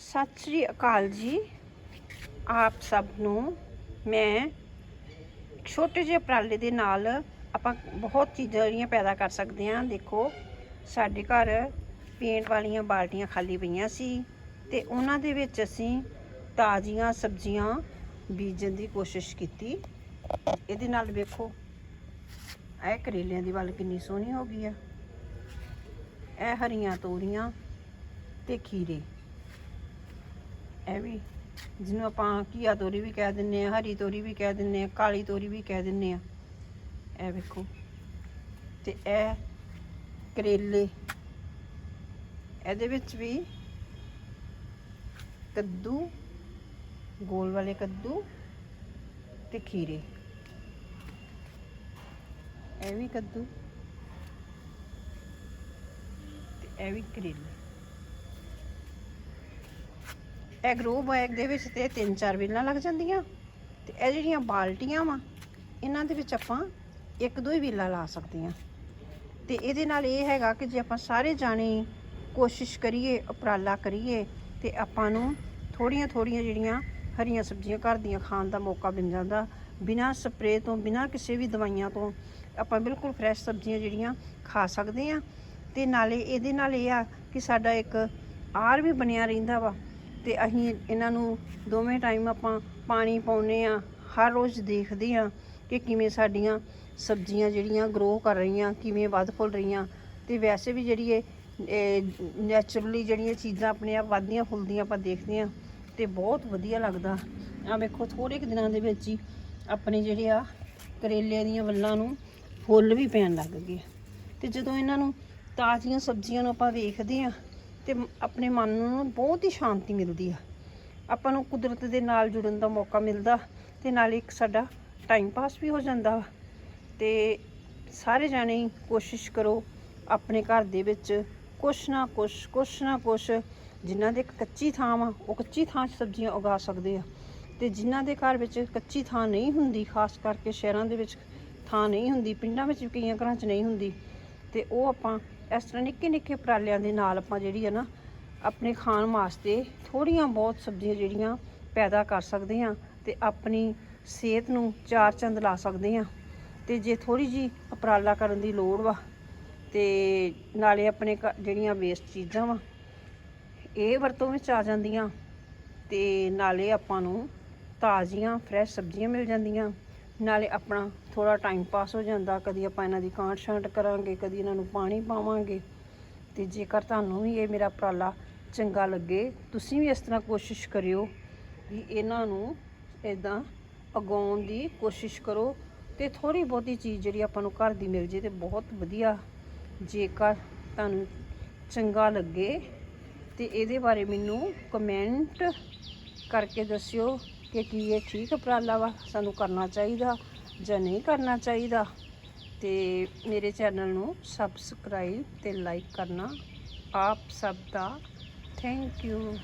ਸਤਿ ਸ੍ਰੀ ਅਕਾਲ ਜੀ। ਆਪ ਸਭ ਨੂੰ ਮੈਂ ਛੋਟੇ ਜਿਹੇ ਉਪਰਾਲੇ ਦੇ ਨਾਲ ਆਪਾਂ ਬਹੁਤ ਚੀਜ਼ਾਂ ਜਿਹੜੀਆਂ ਪੈਦਾ ਕਰ ਸਕਦੇ ਹਾਂ। ਦੇਖੋ, ਸਾਡੇ ਘਰ ਪੇਂਟ ਵਾਲੀਆਂ ਬਾਲਟੀਆਂ ਖਾਲੀ ਪਈਆਂ ਸੀ ਤੇ ਉਹਨਾਂ ਦੇ ਵਿੱਚ ਅਸੀਂ ਤਾਜ਼ੀਆਂ ਸਬਜ਼ੀਆਂ ਬੀਜਣ ਦੀ ਕੋਸ਼ਿਸ਼ ਕੀਤੀ। ਇਹਦੇ ਨਾਲ ਵੇਖੋ, ਇਹ ਕਰੇਲਿਆਂ ਦੀ ਵੱਲ ਕਿੰਨੀ ਸੋਹਣੀ ਹੋ ਗਈ ਆ। ਇਹ ਹਰੀਆਂ ਤੋਰੀਆਂ ਤੇ ਖੀਰੇ। ਇਹ ਵੀ, ਜਿਹਨੂੰ ਆਪਾਂ ਘੀਆ ਤੋਰੀ ਵੀ ਕਹਿ ਦਿੰਨੇ ਆ ਹਰੀ ਤੋਰੀ ਵੀ ਕਹਿ ਦਿੰਨੇ ਆ ਕਾਲੀ ਤੋਰੀ ਵੀ ਕਹਿ ਦਿੰਨੇ ਆ ਇਹ ਵੇਖੋ। ਤੇ ਇਹ ਕਰੇਲੇ। ਇਹਦੇ ਵਿੱਚ ਵੀ ਕੱਦੂ, ਗੋਲ ਵਾਲੇ ਕੱਦੂ ਤੇ ਖੀਰੇ। ਇਹ ਵੀ ਕੱਦੂ। ਤੇ ਇਹ ਵੀ ਕਰੇਲੇ। ਇਹ ਗਰੋ ਬੈਗ ਦੇ ਵਿੱਚ ਤੇ ਤਿੰਨ ਚਾਰ ਵੇਲਾਂ ਲੱਗ ਜਾਂਦੀਆਂ ਤੇ ਇਹ ਜਿਹੜੀਆਂ ਬਾਲਟੀਆਂ ਵਾ, ਇਹਨਾਂ ਦੇ ਵਿੱਚ ਆਪਾਂ ਇੱਕ ਦੋ ਹੀ ਵੇਲਾਂ ਲਾ ਸਕਦੇ ਆ ਤੇ ਇਹਦੇ ਨਾਲ ਇਹ ਹੈਗਾ ਕਿ ਜੇ ਆਪਾਂ ਸਾਰੇ ਜਾਣੇ ਕੋਸ਼ਿਸ਼ ਕਰੀਏ, ਉਪਰਾਲਾ ਕਰੀਏ, ਤੇ ਆਪਾਂ ਨੂੰ ਥੋੜੀਆਂ ਥੋੜੀਆਂ ਜਿਹੜੀਆਂ ਹਰੀਆਂ ਸਬਜ਼ੀਆਂ ਘਰ ਦੀਆਂ ਖਾਣ ਦਾ ਮੌਕਾ ਮਿਲ ਜਾਂਦਾ। ਬਿਨਾਂ ਸਪਰੇਅ ਤੋਂ, ਬਿਨਾਂ ਕਿਸੇ ਵੀ ਦਵਾਈਆਂ ਤੋਂ ਆਪਾਂ ਬਿਲਕੁਲ ਫਰੈਸ਼ ਸਬਜ਼ੀਆਂ ਜਿਹੜੀਆਂ ਖਾ ਸਕਦੇ ਆ ਤੇ ਨਾਲੇ ਇਹਦੇ ਨਾਲ ਇਹ ਆ ਕਿ ਸਾਡਾ ਇੱਕ ਆਰ ਵੀ ਬਣਿਆ ਰਹਿੰਦਾ ਵਾ। ਤੇ ਅਸੀਂ ਇਹਨਾਂ ਨੂੰ ਦੋਵੇਂ ਟਾਈਮ ਆਪਾਂ ਪਾਣੀ ਪਾਉਨੇ ਆ ਹਰ ਰੋਜ਼ ਦੇਖਦੇ ਆ ਕਿ ਕਿਵੇਂ ਸਾਡੀਆਂ ਸਬਜ਼ੀਆਂ ਜਿਹੜੀਆਂ ਗਰੋ ਕਰ ਰਹੀਆਂ, ਕਿਵੇਂ ਵੱਧ ਫੁੱਲ ਰਹੀਆਂ ਤੇ ਵੈਸੇ ਵੀ ਜਿਹੜੀ ਇਹ ਨੈਚੁਰਲੀ ਜਿਹੜੀਆਂ ਚੀਜ਼ਾਂ ਆਪਣੇ ਆਪ ਵੱਧਦੀਆਂ ਫੁੱਲਦੀਆਂ ਆਪਾਂ ਦੇਖਦੇ ਆ ਤੇ ਬਹੁਤ ਵਧੀਆ ਲੱਗਦਾ। ਆ ਵੇਖੋ ਥੋੜੇ ਕੁ ਦਿਨਾਂ ਦੇ ਵਿੱਚ ਹੀ ਆਪਣੇ ਜਿਹੜੇ ਆ ਕਰੇਲਿਆਂ ਦੀਆਂ ਵੱਲਾਂ ਨੂੰ ਫੁੱਲ ਵੀ ਪੈਣ ਲੱਗ ਗਏ। ਤੇ ਜਦੋਂ ਇਹਨਾਂ ਨੂੰ ਤਾਜ਼ੀਆਂ ਸਬਜ਼ੀਆਂ ਨੂੰ ਆਪਾਂ ਵੇਖਦੇ ਆ ਤੇ ਆਪਣੇ ਮਨ ਨੂੰ ਬਹੁਤ ਹੀ ਸ਼ਾਂਤੀ ਮਿਲਦੀ ਆ। ਆਪਾਂ ਨੂੰ ਕੁਦਰਤ ਦੇ ਨਾਲ ਜੁੜਨ ਦਾ ਮੌਕਾ ਮਿਲਦਾ ਤੇ ਨਾਲ ਇੱਕ ਸਾਡਾ ਟਾਈਮ ਪਾਸ ਵੀ ਹੋ ਜਾਂਦਾ ਵਾ। ਤੇ ਸਾਰੇ ਜਾਣੇ ਕੋਸ਼ਿਸ਼ ਕਰੋ ਆਪਣੇ ਘਰ ਦੇ ਵਿੱਚ ਕੁਛ ਨਾ ਕੁਛ ਕੁਛ ਨਾ ਕੁਛ ਜਿਨ੍ਹਾਂ ਦੇ ਕੱਚੀ ਥਾਂ ਵਾ, ਉਹ ਕੱਚੀ ਥਾਂ 'ਚ ਸਬਜ਼ੀਆਂ ਉਗਾ ਸਕਦੇ ਆ। ਤੇ ਜਿਨ੍ਹਾਂ ਦੇ ਘਰ ਵਿੱਚ ਕੱਚੀ ਥਾਂ ਨਹੀਂ ਹੁੰਦੀ, ਖਾਸ ਕਰਕੇ ਸ਼ਹਿਰਾਂ ਦੇ ਵਿੱਚ ਥਾਂ ਨਹੀਂ ਹੁੰਦੀ, ਪਿੰਡਾਂ ਵਿੱਚ ਵੀ ਕਈਆਂ ਘਰਾਂ 'ਚ ਨਹੀਂ ਹੁੰਦੀ ਤੇ ਉਹ ਆਪਾਂ ਇਸ ਤਰ੍ਹਾਂ ਨਿੱਕੇ ਨਿੱਕੇ ਉਪਰਾਲਿਆਂ ਦੇ ਨਾਲ ਆਪਾਂ ਜਿਹੜੀ ਆ ਨਾ ਆਪਣੇ ਖਾਣ ਵਾਸਤੇ ਥੋੜੀਆਂ ਬਹੁਤ ਸਬਜ਼ੀਆਂ ਜਿਹੜੀਆਂ ਪੈਦਾ ਕਰ ਸਕਦੇ ਹਾਂ ਤੇ ਆਪਣੀ ਸਿਹਤ ਨੂੰ ਚਾਰ ਚੰਦ ਲਾ ਸਕਦੇ ਹਾਂ। ਤੇ ਜੇ ਥੋੜੀ ਜੀ ਉਪਰਾਲਾ ਕਰਨ ਦੀ ਲੋੜ ਵਾ ਤੇ ਨਾਲੇ ਆਪਣੇ ਘ- ਜਿਹੜੀਆਂ ਵੇਸਟ ਚੀਜ਼ਾਂ ਵਾ, ਇਹ ਵਰਤੋਂ ਵਿੱਚ ਆ ਜਾਂਦੀਆਂ ਤੇ ਨਾਲੇ ਆਪਾਂ ਨੂੰ ਤਾਜ਼ੀਆਂ ਫਰੈਸ਼ ਸਬਜ਼ੀਆਂ ਮਿਲ ਜਾਂਦੀਆਂ। ਨਾਲੇ ਆਪਣਾ ਥੋੜਾ ਟਾਈਮ ਪਾਸ ਹੋ ਜਾਂਦਾ, ਕਦੀ ਆਪਾਂ ਇਹਨਾਂ ਦੀ ਕਾਂਟ ਛਾਂਟ ਕਰਾਂਗੇ, ਕਦੀ ਇਹਨਾਂ ਨੂੰ ਪਾਣੀ ਪਾਵਾਂਗੇ। ਤੇ ਜੇਕਰ ਤੁਹਾਨੂੰ ਵੀ ਇਹ ਮੇਰਾ ਉਪਰਾਲਾ ਚੰਗਾ ਲੱਗੇ, ਤੁਸੀਂ ਵੀ ਇਸ ਤਰ੍ਹਾਂ ਕੋਸ਼ਿਸ਼ ਕਰਿਓ ਵੀ ਇਹਨਾਂ ਨੂੰ ਇਦਾਂ ਉਗਾਉਣ ਦੀ ਕੋਸ਼ਿਸ਼ ਕਰੋ ਤੇ ਥੋੜੀ ਬਹੁਤੀ ਚੀਜ਼ ਜਿਹੜੀ ਆਪਾਂ ਨੂੰ ਘਰ ਦੀ ਮਿਲ ਜੇ ਤੇ ਬਹੁਤ ਵਧੀਆ। ਜੇਕਰ ਤੁਹਾਨੂੰ ਚੰਗਾ ਲੱਗੇ ਤੇ ਇਹਦੇ ਬਾਰੇ ਮੈਨੂੰ ਕਮੈਂਟ ਕਰਕੇ ਦੱਸਿਓ। ਕਿ ਕੀ ਇਹ ਠੀਕ ਉਪਰਾਲਾ ਵਾ? ਸਾਨੂੰ ਕਰਨਾ ਚਾਹੀਦਾ ਜਾਂ ਨਹੀਂ ਕਰਨਾ ਚਾਹੀਦਾ? ਤੇ ਮੇਰੇ ਚੈਨਲ ਨੂੰ ਸਬਸਕ੍ਰਾਈਬ ਤੇ ਲਾਈਕ ਕਰਨਾ। ਆਪ ਸਭ ਦਾ ਥੈਂਕ ਯੂ